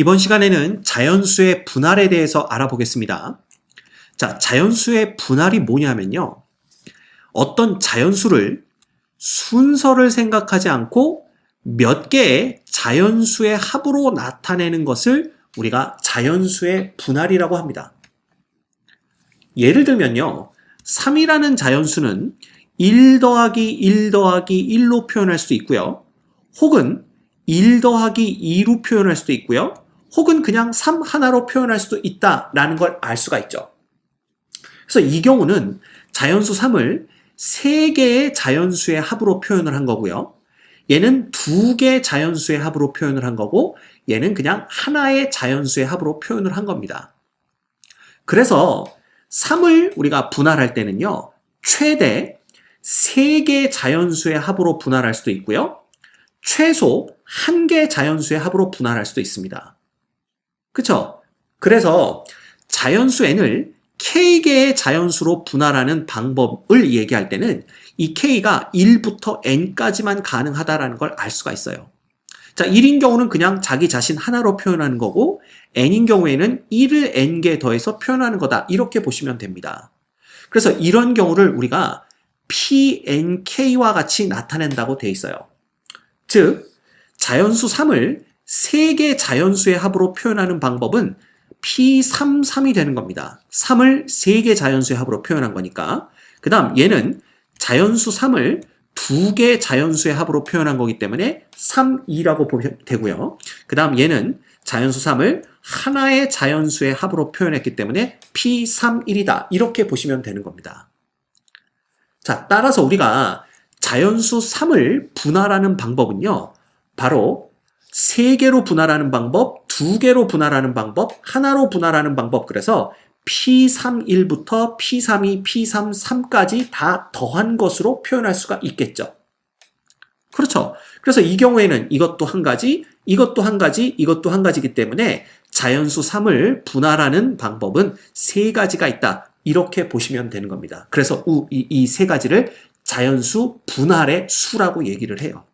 이번 시간에는 자연수의 분할에 대해서 알아보겠습니다. 자, 자연수의 분할이 뭐냐면요. 어떤 자연수를 순서를 생각하지 않고 몇 개의 자연수의 합으로 나타내는 것을 우리가 자연수의 분할이라고 합니다. 예를 들면요. 3이라는 자연수는 1 더하기 1 더하기 1로 표현할 수도 있고요. 혹은 1 더하기 2로 표현할 수도 있고요. 혹은 그냥 3 하나로 표현할 수도 있다라는 걸 알 수가 있죠. 그래서 이 경우는 자연수 3을 3개의 자연수의 합으로 표현을 한 거고요. 얘는 2개 자연수의 합으로 표현을 한 거고 얘는 그냥 하나의 자연수의 합으로 표현을 한 겁니다. 그래서 3을 우리가 분할할 때는요. 최대 3개 자연수의 합으로 분할할 수도 있고요. 최소 1개 자연수의 합으로 분할할 수도 있습니다. 그쵸? 그래서 자연수 n을 k개의 자연수로 분할하는 방법을 얘기할 때는 이 k가 1부터 n까지만 가능하다라는 걸 알 수가 있어요. 자, 1인 경우는 그냥 자기 자신 하나로 표현하는 거고 n인 경우에는 1을 n개 더해서 표현하는 거다. 이렇게 보시면 됩니다. 그래서 이런 경우를 우리가 pnk와 같이 나타낸다고 돼 있어요. 즉, 자연수 3을 3개 자연수의 합으로 표현하는 방법은 P33이 되는 겁니다. 3을 3개 자연수의 합으로 표현한 거니까. 그 다음 얘는 자연수 3을 2개 자연수의 합으로 표현한 거기 때문에 3, 2라고 보면 되고요. 그 다음 얘는 자연수 3을 하나의 자연수의 합으로 표현했기 때문에 P31이다. 이렇게 보시면 되는 겁니다. 자, 따라서 우리가 자연수 3을 분할하는 방법은요. 바로 3개로 분할하는 방법, 2개로 분할하는 방법, 하나로 분할하는 방법. 그래서 P31부터 P32, P33까지 다 더한 것으로 표현할 수가 있겠죠. 그렇죠. 그래서 이 경우에는 이것도 한 가지, 이것도 한 가지, 이것도 한 가지이기 때문에 자연수 3을 분할하는 방법은 세 가지가 있다. 이렇게 보시면 되는 겁니다. 그래서 이세 가지를 자연수 분할의 수라고 얘기를 해요.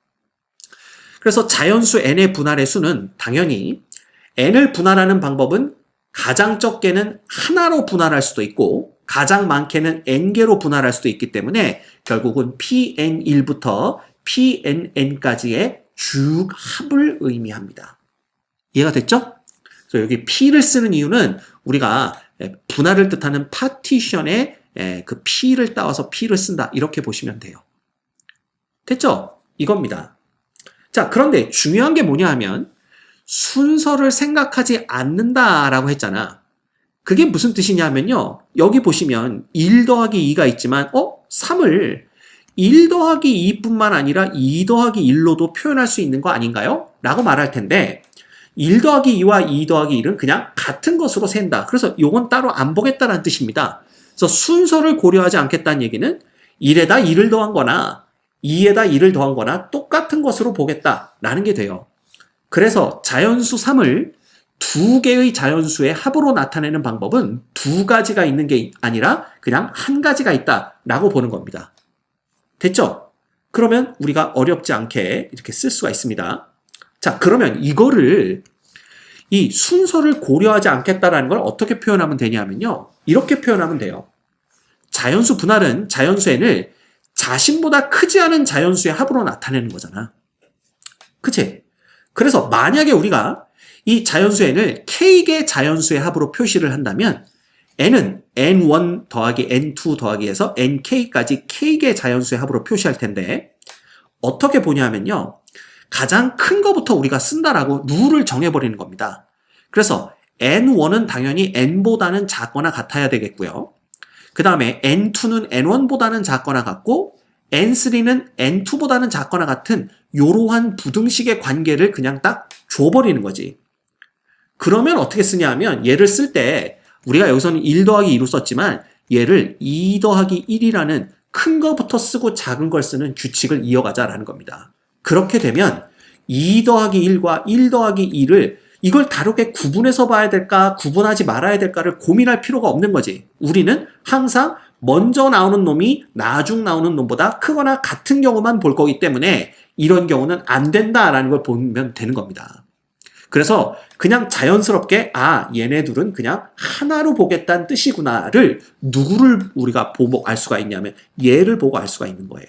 그래서 자연수 n의 분할의 수는 당연히 n을 분할하는 방법은 가장 적게는 하나로 분할할 수도 있고 가장 많게는 n개로 분할할 수도 있기 때문에 결국은 pn1부터 pnn까지의 쭉 합을 의미합니다. 이해가 됐죠? 그래서 여기 p를 쓰는 이유는 우리가 분할을 뜻하는 파티션에 그 p를 따와서 p를 쓴다 이렇게 보시면 돼요. 됐죠? 이겁니다. 자 그런데 중요한 게 뭐냐 하면 순서를 생각하지 않는다라고 했잖아. 그게 무슨 뜻이냐면요. 여기 보시면 1 더하기 2가 있지만 어? 3을 1 더하기 2뿐만 아니라 2 더하기 1로도 표현할 수 있는 거 아닌가요? 라고 말할 텐데 1 더하기 2와 2 더하기 1은 그냥 같은 것으로 센다. 그래서 요건 따로 안 보겠다는 뜻입니다. 그래서 순서를 고려하지 않겠다는 얘기는 1에다 2를 더한 거나 2에다 2를 더한 거나 똑같은 것으로 보겠다라는 게 돼요. 그래서 자연수 3을 두 개의 자연수의 합으로 나타내는 방법은 두 가지가 있는 게 아니라 그냥 한 가지가 있다라고 보는 겁니다. 됐죠? 그러면 우리가 어렵지 않게 이렇게 쓸 수가 있습니다. 자, 그러면 이거를 이 순서를 고려하지 않겠다라는 걸 어떻게 표현하면 되냐면요. 이렇게 표현하면 돼요. 자연수 분할은 자연수 n을 자신보다 크지 않은 자연수의 합으로 나타내는 거잖아. 그치? 그래서 만약에 우리가 이 자연수 n을 k개 자연수의 합으로 표시를 한다면 n은 n1 더하기 n2 더하기 해서 nk까지 k개 자연수의 합으로 표시할 텐데 어떻게 보냐면요. 가장 큰 거부터 우리가 쓴다라고 룰을 정해버리는 겁니다. 그래서 n1은 당연히 n보다는 작거나 같아야 되겠고요. 그 다음에 n2는 n1보다는 작거나 같고 n3는 n2보다는 작거나 같은 이러한 부등식의 관계를 그냥 딱 줘버리는 거지. 그러면 어떻게 쓰냐 하면 얘를 쓸 때 우리가 여기서는 1 더하기 2로 썼지만 얘를 2 더하기 1이라는 큰 거부터 쓰고 작은 걸 쓰는 규칙을 이어가자라는 겁니다. 그렇게 되면 2 더하기 1과 1 더하기 2를 이걸 다르게 구분해서 봐야 될까, 구분하지 말아야 될까를 고민할 필요가 없는 거지. 우리는 항상 먼저 나오는 놈이 나중 나오는 놈보다 크거나 같은 경우만 볼 거기 때문에 이런 경우는 안 된다라는 걸 보면 되는 겁니다. 그래서 그냥 자연스럽게 아 얘네 둘은 그냥 하나로 보겠다는 뜻이구나를 누구를 우리가 보고 알 수가 있냐면 얘를 보고 알 수가 있는 거예요.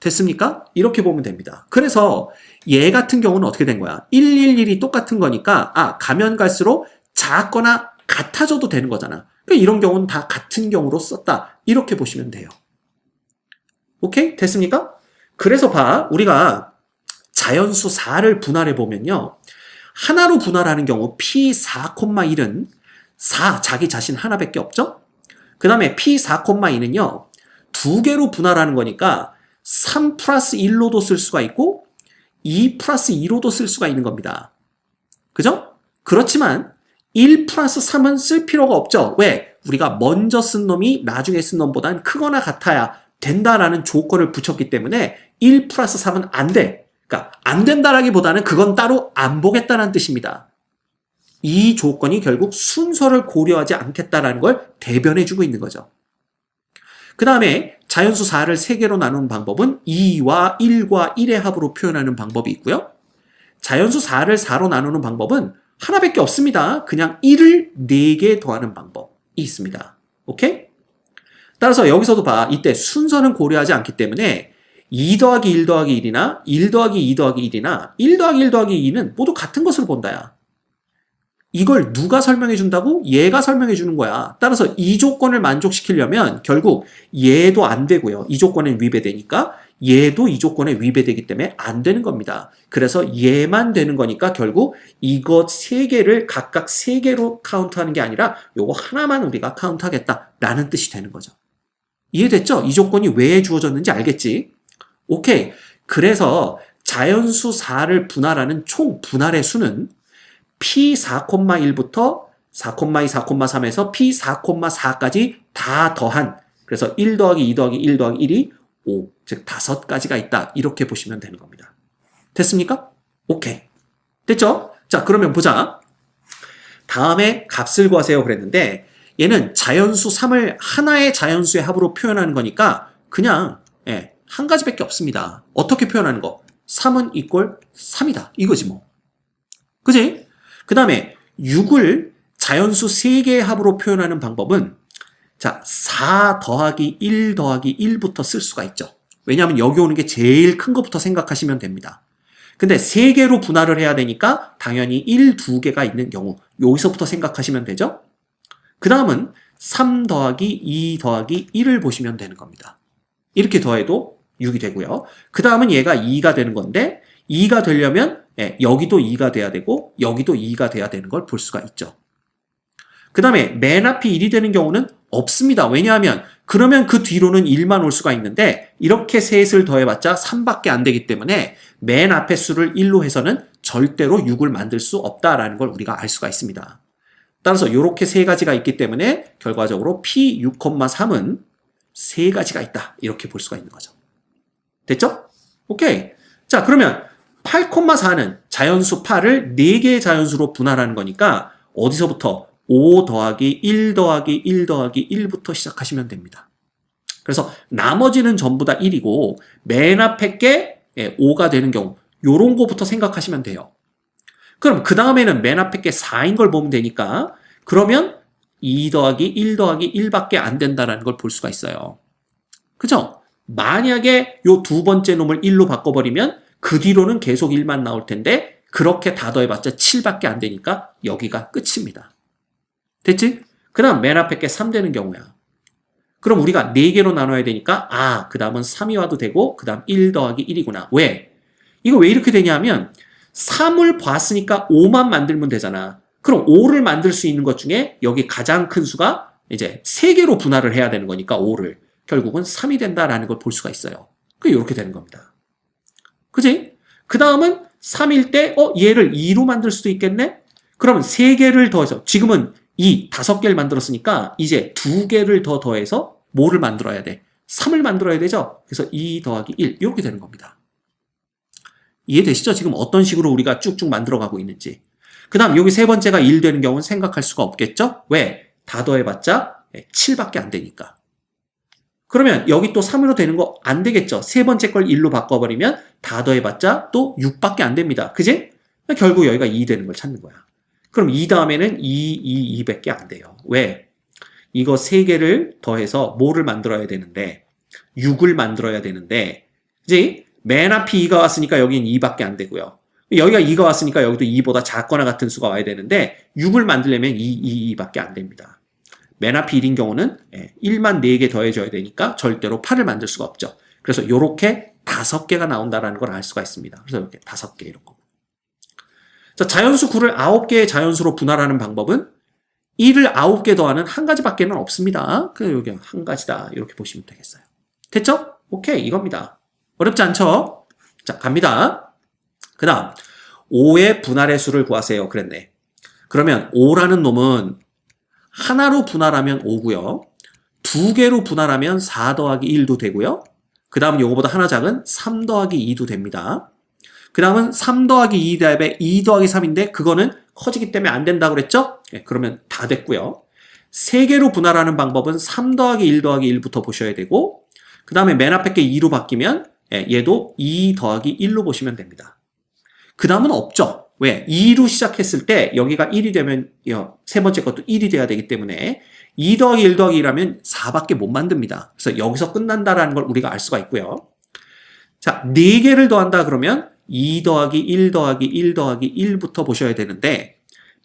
됐습니까? 이렇게 보면 됩니다. 그래서 얘 같은 경우는 어떻게 된 거야? 111이 똑같은 거니까 아 가면 갈수록 작거나 같아져도 되는 거잖아. 그러니까 이런 경우는 다 같은 경우로 썼다. 이렇게 보시면 돼요. 오케이? 됐습니까? 그래서 봐. 우리가 자연수 4를 분할해 보면요. 하나로 분할하는 경우 P4,1은 4 자기 자신 하나밖에 없죠? 그 다음에 P4,2는요. 두 개로 분할하는 거니까 3 플러스 1로도 쓸 수가 있고 2 플러스 2로도 쓸 수가 있는 겁니다. 그죠? 그렇지만 1 플러스 3은 쓸 필요가 없죠. 왜? 우리가 먼저 쓴 놈이 나중에 쓴 놈보단 크거나 같아야 된다라는 조건을 붙였기 때문에 1 플러스 3은 안 돼. 그러니까 안 된다라기보다는 그건 따로 안 보겠다는 뜻입니다. 이 조건이 결국 순서를 고려하지 않겠다라는 걸 대변해주고 있는 거죠. 그 다음에 자연수 4를 3개로 나누는 방법은 2와 1과 1의 합으로 표현하는 방법이 있고요. 자연수 4를 4로 나누는 방법은 하나밖에 없습니다. 그냥 1을 4개 더하는 방법이 있습니다. 오케이? 따라서 여기서도 봐. 이때 순서는 고려하지 않기 때문에 2 더하기 1 더하기 1이나 1 더하기 2 더하기 1이나 1 더하기 1 더하기 2는 모두 같은 것으로 본다야. 이걸 누가 설명해 준다고? 얘가 설명해 주는 거야. 따라서 이 조건을 만족시키려면 결국 얘도 안 되고요. 이 조건에 위배되니까 얘도 이 조건에 위배되기 때문에 안 되는 겁니다. 그래서 얘만 되는 거니까 결국 이것 세 개를 각각 세 개로 카운트하는 게 아니라 요거 하나만 우리가 카운트하겠다라는 뜻이 되는 거죠. 이해됐죠? 이 조건이 왜 주어졌는지 알겠지? 오케이. 그래서 자연수 4를 분할하는 총 분할의 수는 P4,1부터 4,2, 4,3에서 P4,4까지 다 더한 그래서 1 더하기 2 더하기 1 더하기 1이 5, 즉 다섯 가지가 있다. 이렇게 보시면 되는 겁니다. 됐습니까? 오케이. 됐죠? 자, 그러면 보자. 다음에 값을 구하세요 그랬는데 얘는 자연수 3을 하나의 자연수의 합으로 표현하는 거니까 그냥 예, 한 가지밖에 없습니다. 어떻게 표현하는 거? 3은 이꼴 3이다. 이거지 뭐. 그지? 그 다음에 6을 자연수 3개의 합으로 표현하는 방법은 자, 4 더하기 1 더하기 1부터 쓸 수가 있죠. 왜냐하면 여기 오는 게 제일 큰 것부터 생각하시면 됩니다. 근데 3개로 분할을 해야 되니까 당연히 1, 2개가 있는 경우 여기서부터 생각하시면 되죠. 그 다음은 3 더하기 2 더하기 1을 보시면 되는 겁니다. 이렇게 더해도 6이 되고요. 그 다음은 얘가 2가 되는 건데 2가 되려면 예, 여기도 2가 돼야 되고 여기도 2가 돼야 되는 걸 볼 수가 있죠. 그 다음에 맨 앞이 1이 되는 경우는 없습니다. 왜냐하면 그러면 그 뒤로는 1만 올 수가 있는데 이렇게 셋을 더해봤자 3밖에 안 되기 때문에 맨 앞에 수를 1로 해서는 절대로 6을 만들 수 없다라는 걸 우리가 알 수가 있습니다. 따라서 이렇게 세 가지가 있기 때문에 결과적으로 P6,3은 세 가지가 있다. 이렇게 볼 수가 있는 거죠. 됐죠? 오케이. 자, 그러면 8,4는 자연수 8을 4개의 자연수로 분할하는 거니까 어디서부터 5 더하기 1 더하기 1 더하기 1부터 시작하시면 됩니다. 그래서 나머지는 전부 다 1이고 맨 앞에 게 5가 되는 경우 요런 거부터 생각하시면 돼요. 그럼 그 다음에는 맨 앞에 게 4인 걸 보면 되니까 그러면 2 더하기 1 더하기 1밖에 안 된다는 걸 볼 수가 있어요. 그죠? 만약에 요 두 번째 놈을 1로 바꿔버리면 그 뒤로는 계속 1만 나올 텐데 그렇게 다 더해봤자 7밖에 안 되니까 여기가 끝입니다. 됐지? 그 다음 맨 앞에 게 3 되는 경우야. 그럼 우리가 4개로 나눠야 되니까 아, 그 다음은 3이 와도 되고 그 다음 1 더하기 1이구나. 왜? 이거 왜 이렇게 되냐면 3을 봤으니까 5만 만들면 되잖아. 그럼 5를 만들 수 있는 것 중에 여기 가장 큰 수가 이제 3개로 분할을 해야 되는 거니까 5를. 결국은 3이 된다라는 걸 볼 수가 있어요. 그게 이렇게 되는 겁니다. 그지? 그 다음은 3일 때, 어, 얘를 2로 만들 수도 있겠네? 그러면 3개를 더해서, 지금은 이 다섯 개를 만들었으니까 이제 두 개를 더 더해서 뭐를 만들어야 돼? 3을 만들어야 되죠? 그래서 2 더하기 1 이렇게 되는 겁니다. 이해되시죠? 지금 어떤 식으로 우리가 쭉쭉 만들어가고 있는지. 그 다음 여기 세 번째가 1 되는 경우는 생각할 수가 없겠죠? 왜? 다 더해봤자 7밖에 안 되니까. 그러면 여기 또 3으로 되는 거 안 되겠죠? 세 번째 걸 1로 바꿔버리면 다 더해봤자 또 6밖에 안 됩니다. 그지? 결국 여기가 2 되는 걸 찾는 거야. 그럼 2 다음에는 2, 2, 2밖에 안 돼요. 왜? 이거 3개를 더해서 뭐를 만들어야 되는데 6을 만들어야 되는데 이제 맨 앞에 2가 왔으니까 여기는 2밖에 안 되고요. 여기가 2가 왔으니까 여기도 2보다 작거나 같은 수가 와야 되는데 6을 만들려면 2, 2, 2밖에 안 됩니다. 맨 앞에 1인 경우는 1만 4개 더해줘야 되니까 절대로 8을 만들 수가 없죠. 그래서 이렇게 5개가 나온다는 걸 알 수가 있습니다. 그래서 이렇게 5개 이런 거. 자, 자연수 9를 9개의 자연수로 분할하는 방법은 1을 9개 더하는 한 가지밖에는 없습니다. 그 여기 한 가지다. 이렇게 보시면 되겠어요. 됐죠? 오케이, 이겁니다. 어렵지 않죠? 자, 갑니다. 그 다음, 5의 분할의 수를 구하세요. 그랬네. 그러면 5라는 놈은 하나로 분할하면 5고요. 두 개로 분할하면 4 더하기 1도 되고요. 그 다음 요거보다 하나 작은 3 더하기 2도 됩니다. 그 다음은 3 더하기 2 다음에 2 더하기 3인데 그거는 커지기 때문에 안 된다고 그랬죠? 예, 그러면 다 됐고요. 세 개로 분할하는 방법은 3 더하기 1 더하기 1부터 보셔야 되고 그 다음에 맨 앞에 게 2로 바뀌면 예, 얘도 2 더하기 1로 보시면 됩니다. 그 다음은 없죠. 왜? 2로 시작했을 때 여기가 1이 되면 여, 세 번째 것도 1이 돼야 되기 때문에 2 더하기 1 더하기 1하면 4밖에 못 만듭니다. 그래서 여기서 끝난다라는 걸 우리가 알 수가 있고요. 자, 4개를 더한다 그러면 2 더하기 1 더하기 1 더하기 1부터 보셔야 되는데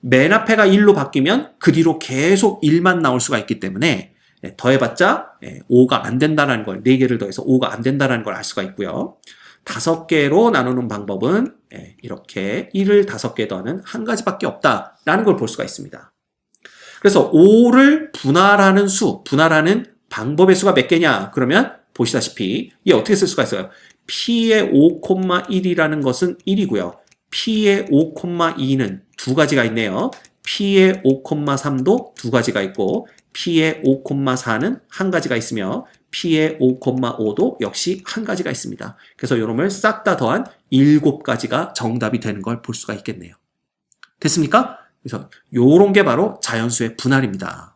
맨 앞에가 1로 바뀌면 그 뒤로 계속 1만 나올 수가 있기 때문에 예, 더해봤자 5가 안 된다는 걸, 4개를 더해서 5가 안 된다는 걸 알 수가 있고요. 다섯 개로 나누는 방법은 예, 이렇게 1을 다섯 개 더하는 한 가지밖에 없다라는 걸 볼 수가 있습니다. 그래서 5를 분할하는 수, 분할하는 방법의 수가 몇 개냐? 그러면 보시다시피 이게 어떻게 쓸 수가 있어요? P의 5,1이라는 것은 1이고요. P의 5,2는 두 가지가 있네요. P의 5,3도 두 가지가 있고 P의 5,4는 한 가지가 있으며 P의 5,5도 역시 한 가지가 있습니다. 그래서 이놈을 싹 다 더한 7가지가 정답이 되는 걸 볼 수가 있겠네요. 됐습니까? 그래서 요런 게 바로 자연수의 분할입니다.